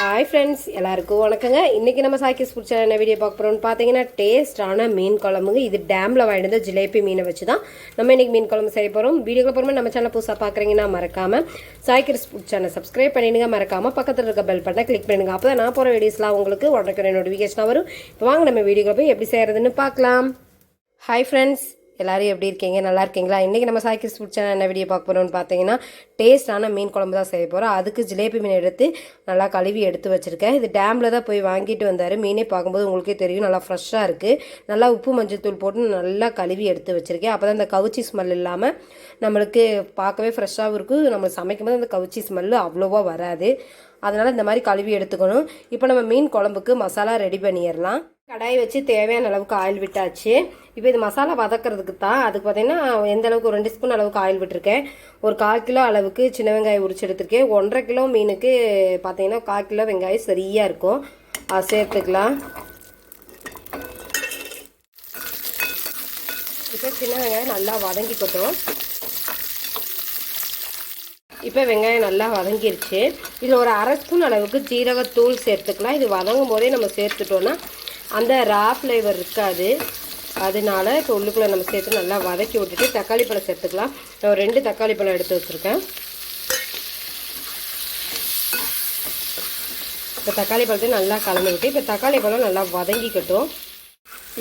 Hi friends எல்லாருக்கும் வணக்கங்க. இன்றைக்கி நம்ம சாக்கிஸ் பிடிச்ச என்ன வீடியோ பார்க்க போகிறோம்னு பார்த்தீங்கன்னா டேஸ்டான மீன் குழம்புங்க. இது டேமில் வாங்கிட்டு வந்த ஜிலேபி மீனை வச்சு தான் நம்ம இன்றைக்கி மீன் குழம்பு செய்ய போகிறோம் வீடியோக்கு போகிறோம் நம்ம சேனல் புதுசாக பார்க்குறீங்கன்னா மறக்காமல் சாய்க்கிஸ் ஃபுட் சேனல் சப்ஸ்கிரைப் பண்ணிடுங்க. மறக்காமல் பக்கத்தில் இருக்க பெல் பட்டனை கிளிக் பண்ணிடுங்க அப்போ தான் நான் போகிற வீடியோஸ்லாம் உங்களுக்கு உடனே நோட்டிஃபிகேஷனாக வரும். இப்போ வாங்க நம்ம வீடியோக்குள்ள போய் எப்படி செய்கிறதுன்னு பார்க்கலாம். ஹாய் ஃப்ரெண்ட்ஸ் எல்லோரும் எப்படி இருக்கீங்க? நல்லா இருக்கீங்களா? இன்றைக்கி நம்ம சாய்க்கிஸ் ஃபுட் சேனல் என்ன வீடியோ பார்க்க போகிறோம்னு பார்த்தீங்கன்னா டேஸ்டான மீன் குழம்பு தான் செய்ய போகிறோம் அதுக்கு ஜிலேபி மீன் எடுத்து நல்லா கழுவி எடுத்து வச்சுருக்கேன். இது டேமில் தான் போய் வாங்கிட்டு வந்தார். மீனே பார்க்கும்போது உங்களுக்கே தெரியும். நல்லா ஃப்ரெஷ்ஷாக இருக்குது நல்லா உப்பு மஞ்சள் தூள் போட்டு நல்லா கழுவி எடுத்து வச்சுருக்கேன். அப்போ தான் அந்த கவுச்சி ஸ்மெல் இல்லாமல் நம்மளுக்கு பார்க்கவே ஃப்ரெஷ்ஷாகவும் இருக்கும் நம்ம சமைக்கும் போது அந்த கவுச்சி ஸ்மெல்லு அவ்வளோவா வராது. அதனால் இந்த மாதிரி கழுவி எடுத்துக்கணும். இப்போ நம்ம மீன் குழம்புக்கு மசாலா ரெடி பண்ணிடலாம். கடாய் வச்சு தேவையான அளவுக்கு ஆயில் விட்டாச்சு. இப்போ இது மசாலா வதக்கிறதுக்கு தான் அதுக்கு பார்த்தீங்கன்னா எந்த அளவுக்கு ஒரு ரெண்டு ஸ்பூன் அளவுக்கு ஆயில் விட்டுருக்கேன். ஒரு கால் கிலோ அளவுக்கு சின்ன வெங்காயம் உரிச்சு எடுத்திருக்கேன். ஒன்றரை கிலோ மீனுக்கு பார்த்தீங்கன்னா கால் கிலோ வெங்காயம் சரியாக இருக்கும். சேர்த்துக்கலாம். இப்போ சின்ன வெங்காயம் நல்லா வதங்கிக்கட்டும். இப்போ வெங்காயம் நல்லா வதங்கிருச்சு. இதில் ஒரு அரை ஸ்பூன் அளவுக்கு ஜீரகத்தூள் சேர்த்துக்கலாம். இது வதங்கும் போதே நம்ம சேர்த்துட்டோன்னா அந்த ரா ஃப்ளேவர் இருக்காது. அதனால இப்போ உள்ளுக்குள்ளே நம்ம சேர்த்து நல்லா வதக்கி விட்டுட்டு தக்காளி பழம் சேர்த்துக்கலாம். நான் ஒரு ரெண்டு தக்காளி பழம் எடுத்து வச்சுருக்கேன். இப்போ தக்காளி பழத்தையும் நல்லா கலந்து விட்டு இப்போ தக்காளி பழம் நல்லா வதங்கிக்கட்டும்.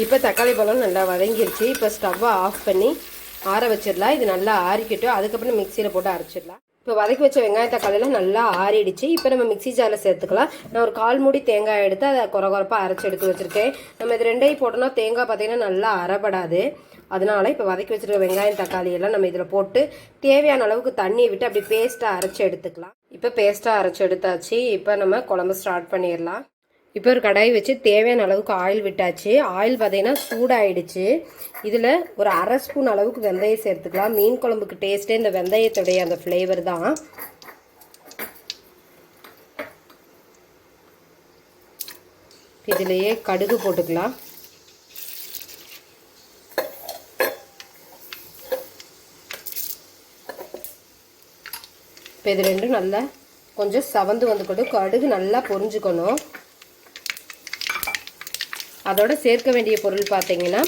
இப்போ தக்காளி பழம் நல்லா வதங்கிருச்சு. இப்போ ஸ்டவ்வை ஆஃப் பண்ணி ஆற வச்சிடலாம். இது நல்லா ஆறிக்கிட்டோம். அதுக்கப்புறம் மிக்சியில் போட்டு அரைச்சிடலாம். இப்போ வதக்கி வச்ச வெங்காய தக்காளிலாம் நல்லா ஆறிடுச்சு. இப்போ நம்ம மிக்சி ஜாரில் சேர்த்துக்கலாம். நான் ஒரு கால் மூடி தேங்காய் எடுத்து அதை குறை குறைப்பாக அரைச்சி எடுத்து வச்சுருக்கேன். நம்ம இது ரெண்டையும் போட்டோம்னா தேங்காய் பார்த்தீங்கன்னா நல்லா அரைப்படாது அதனால இப்போ வதக்கி வச்சிருக்க வெங்காயம் தக்காளி எல்லாம் நம்ம இதில் போட்டு தேவையான அளவுக்கு தண்ணியை விட்டு அப்படி பேஸ்ட்டாக அரைச்சி எடுத்துக்கலாம். இப்போ பேஸ்ட்டாக அரைச்சி எடுத்தாச்சு. இப்போ நம்ம குழம்பு ஸ்டார்ட் பண்ணிடலாம். இப்போ ஒரு கடாய் வச்சு தேவையான அளவுக்கு ஆயில் விட்டாச்சு. ஆயில் பார்த்தீங்கன்னா சூடாயிடுச்சு. இதில் ஒரு அரை ஸ்பூன் அளவுக்கு வெந்தயம் சேர்த்துக்கலாம். மீன் குழம்புக்கு டேஸ்ட்டே இந்த வெந்தயத்துடைய அந்த ஃப்ளேவர் தான். இதுலேயே கடுகு போட்டுக்கலாம். இப்போ இது ரெண்டும் நல்லா கொஞ்சம் சவந்து வந்துக்கட்டும் கடுகு நல்லா பொரிஞ்சுக்கணும். அதோட சேர்க்க வேண்டிய பொருள் பார்த்தீங்கன்னா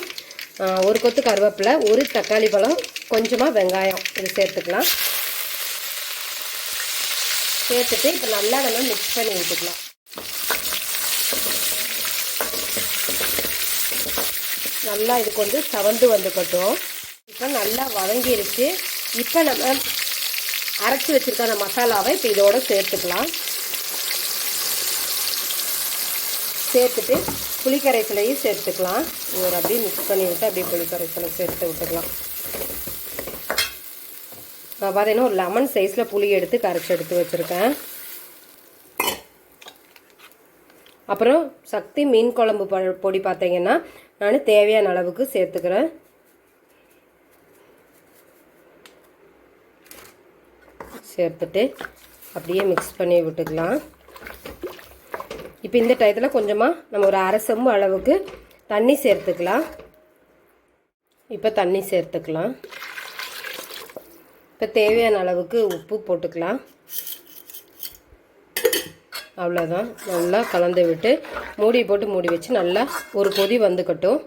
ஒரு கொத்து கருவேப்பிலை ஒரு தக்காளி பழம் கொஞ்சமாக வெங்காயம். இது சேர்த்துக்கலாம். சேர்த்துட்டு இப்போ நல்லா நம்ம மிக்ஸ் பண்ணி விட்டுக்கலாம். நல்லா இதுக்கு வந்து சவந்து வந்துக்கட்டும். இப்போ நல்லா வதங்கிருச்சு. இப்போ நம்ம அரைச்சி வச்சுருக்க அந்த மசாலாவை இப்போ இதோட சேர்த்துக்கலாம். சேர்த்துட்டு புளிக்கரைசலையும் சேர்த்துக்கலாம். ஒரு அப்படியே மிக்ஸ் பண்ணி விட்டு அப்படியே புளிக்கரைசலை சேர்த்து விட்டுக்கலாம். நான் பார்த்தீங்கன்னா ஒரு லெமன் சைஸில் புளி எடுத்து கரைச்சி எடுத்து வச்சுருக்கேன். அப்புறம் சக்தி மீன் குழம்பு பொடி பார்த்தீங்கன்னா நான் தேவையான அளவுக்கு சேர்த்துக்கிறேன். சேர்த்துட்டு அப்படியே மிக்ஸ் பண்ணி விட்டுக்கலாம். இப்போ இந்த டயத்தில் கொஞ்சமாக நம்ம ஒரு அரை செம்பு அளவுக்கு தண்ணி சேர்த்துக்கலாம். இப்போ தண்ணி சேர்த்துக்கலாம். இப்போ தேவையான அளவுக்கு உப்பு போட்டுக்கலாம். அவ்வளோதான் நல்லா கலந்து விட்டு மூடி போட்டு மூடி வச்சு நல்லா ஒரு கொதி வந்துக்கட்டும்.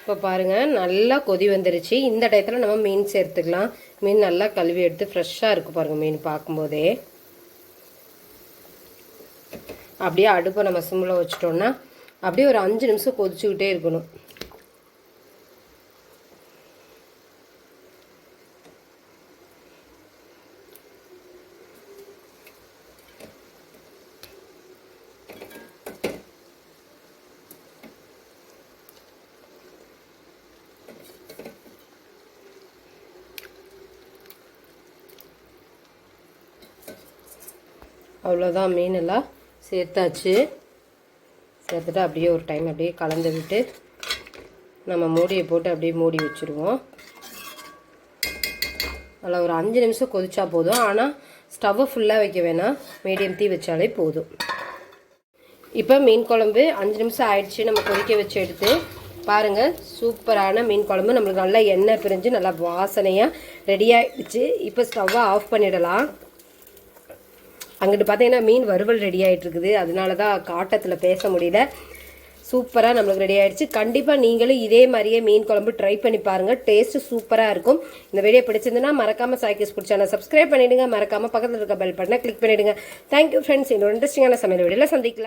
இப்போ பாருங்கள் நல்லா கொதி வந்துருச்சு. இந்த டயத்தில் நம்ம மீன் சேர்த்துக்கலாம். மீன் நல்லா கழுவி எடுத்து ஃப்ரெஷ்ஷாக இருக்குது பாருங்கள் மீன் பார்க்கும்போதே. அப்படியே அடுப்பை நம்ம சிம்மில் வச்சிட்டோம்னா அப்படியே ஒரு அஞ்சு நிமிஷம் கொதிச்சுக்கிட்டே இருக்கணும். அவ்வளோதான் மீனெல்லாம் சேர்த்தாச்சு. சேர்த்துட்டு அப்படியே ஒரு டைம் அப்படியே கலந்து விட்டு நம்ம மூடியை போட்டு அப்படியே மூடி வச்சுருவோம். அதில் ஒரு அஞ்சு நிமிஷம் கொதிச்சா போதும். ஆனால் ஸ்டவ்வை ஃபுல்லாக வைக்க வேணாம். மீடியம் தீ வச்சாலே போதும். இப்போ மீன் குழம்பு அஞ்சு நிமிஷம் ஆயிடுச்சு. நம்ம கொதிக்க வச்சு எடுத்து பாருங்கள் சூப்பரான மீன் குழம்பு. நம்மளுக்கு நல்லா எண்ணெய் பிரிஞ்சு நல்லா வாசனையாக ரெடி ஆகிடுச்சு இப்போ ஸ்டவ்வை ஆஃப் பண்ணிடலாம். அங்கிட்டு பார்த்தீங்கன்னா மீன் வறுவல் ரெடி ஆகிட்டு இருக்குது அதனால தான் காட்டத்தில் பேச முடியல. சூப்பராக நம்மளுக்கு ரெடி ஆகிடுச்சு கண்டிப்பாக நீங்களும் இதே மாதிரியே மீன் குழம்பு ட்ரை பண்ணி பாருங்கள் டேஸ்ட்டு சூப்பராக இருக்கும். இந்த வீடியோ பிடிச்சிருந்துன்னா மறக்காமல் சாய்க்கிஸ் பிடிச்சான சப்ஸ்கிரைப் பண்ணிவிடுங்க மறக்காமல் பக்கத்தில் இருக்க பெல் பட்டனை கிளிக் பண்ணிவிடுங்க தேங்க்யூ ஃப்ரெண்ட்ஸ் இன்னொரு இன்ட்ரெஸ்டிங்கான சமையல் வீடியோவில் சந்திக்கலாம்.